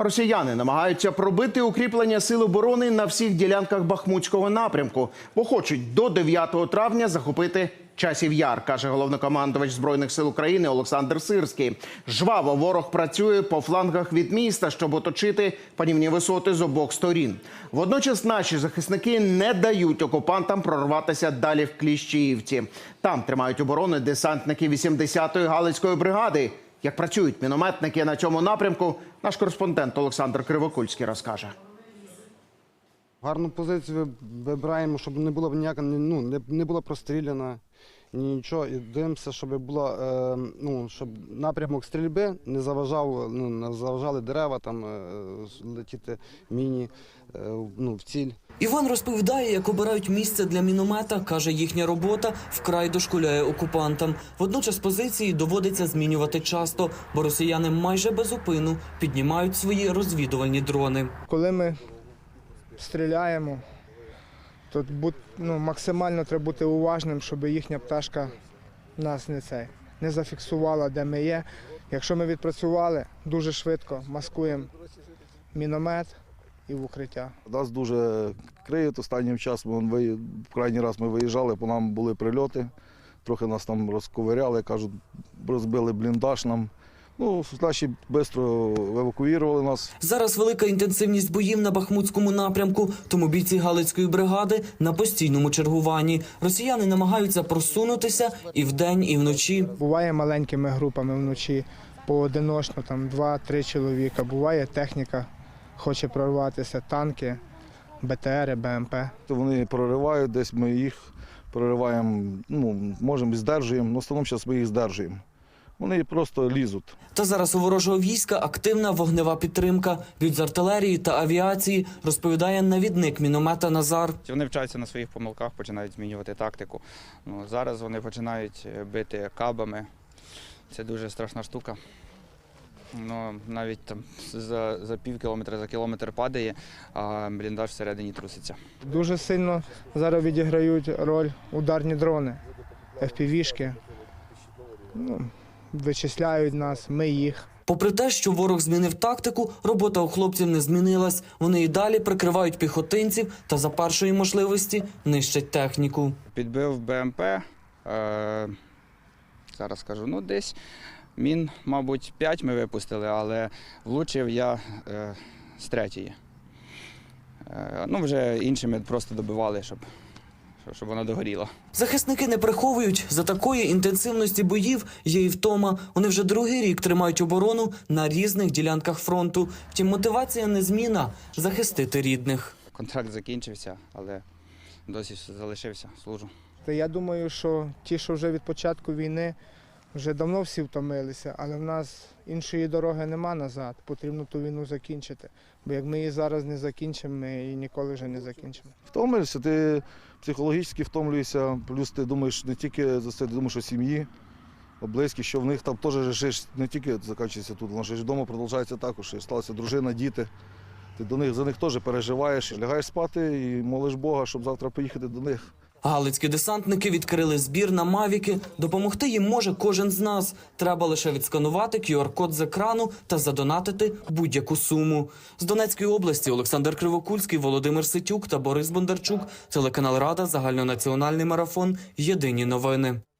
Росіяни намагаються пробити укріплення сил оборони на всіх ділянках Бахмутського напрямку, бо хочуть до 9 травня захопити часів яр, каже головнокомандувач збройних сил України Олександр Сирський. Жваво ворог працює по флангах від міста, щоб оточити панівні висоти з обох сторін. Водночас наші захисники не дають окупантам прорватися далі в Кліщіївці. Там тримають оборони десантники 80-ї галицької бригади. Як працюють мінометники на цьому напрямку, наш кореспондент Олександр Кривокульський розкаже. Гарну позицію вибираємо, щоб не було ніяка, ну, не, не була простріляна, нічого. І дивимося, щоб була, е, ну, щоб напрямок стрільби не заважав, ну, не заважали дерева, там е, летіти міні е, ну, в ціль. Іван розповідає, як обирають місце для міномета. каже, їхня робота вкрай дошкуляє окупантам. Водночас позиції доводиться змінювати часто, бо росіяни майже без упину піднімають свої розвідувальні дрони. Коли ми стріляємо, будь, ну, максимально треба бути уважним, щоб їхня пташка нас не, цей, не зафіксувала, де ми є. Якщо ми відпрацювали, дуже швидко маскуємо міномет і в укриття. Нас дуже криють останнім часом. В крайній раз ми виїжджали, по нам були прильоти. Трохи нас там розковиряли, кажуть, розбили бліндаж нам. Ну, наші швидко евакуювали нас. Зараз велика інтенсивність боїв на Бахмутському напрямку, тому бійці Галицької бригади на постійному чергуванні. Росіяни намагаються просунутися і вдень, і вночі. Буває маленькими групами вночі, поодиночно, там два-три чоловіка. Буває техніка, хоче прорватися, танки, БТРи, БМП. То Вони проривають, десь ми їх прориваємо, ну, можемо і здержуємо. Ну, в основному зараз ми їх здержуємо. Вони просто лізуть. Та зараз у ворожого війська активна вогнева підтримка від артилерії та авіації, розповідає навідник міномета Назар. Вони вчаться на своїх помилках, починають змінювати тактику. Ну, зараз вони починають е, бити кабами. Це дуже страшна штука. Ну, навіть там за, за пів кілометра, за кілометр падає, а бліндаж всередині труситься. Дуже сильно зараз відіграють роль ударні дрони, FPV-шки. Ну, вичисляють нас, ми їх. Попри те, що ворог змінив тактику, робота у хлопців не змінилась. Вони і далі прикривають піхотинців та за першої можливості нищать техніку. Підбив БМП. Е, зараз скажу, ну десь мін, мабуть, 5 ми випустили, але влучив я е, з третьої. Е, ну, вже іншими просто добивали, щоб, щоб вона догоріла. Захисники не приховують за такої інтенсивності боїв є і втома. Вони вже другий рік тримають оборону на різних ділянках фронту. Втім, мотивація незмінна захистити рідних. Контракт закінчився, але досі залишився, служу. Та я думаю, що ті, що вже від початку війни, вже давно всі втомилися, але в нас іншої дороги нема назад. Потрібно ту війну закінчити. Бо як ми її зараз не закінчимо, ми її ніколи вже не закінчимо. Втомлюєшся, ти психологічно втомлюєшся, плюс ти думаєш не тільки за це, ти думаєш о сім'ї, о близьких, що в них там теж жиш не тільки закінчується тут, воно ж вдома продовжується також. І сталася дружина, діти. Ти до них за них теж переживаєш, лягаєш спати і молиш Бога, щоб завтра поїхати до них. Галицькі десантники відкрили збір на мавіки. Допомогти їм може кожен з нас. Треба лише відсканувати QR-код з екрану та задонатити будь-яку суму. З Донецької області Олександр Кривокульський, Володимир Ситюк та Борис Бондарчук. Телеканал Рада, загальнонаціональний марафон. Єдині новини.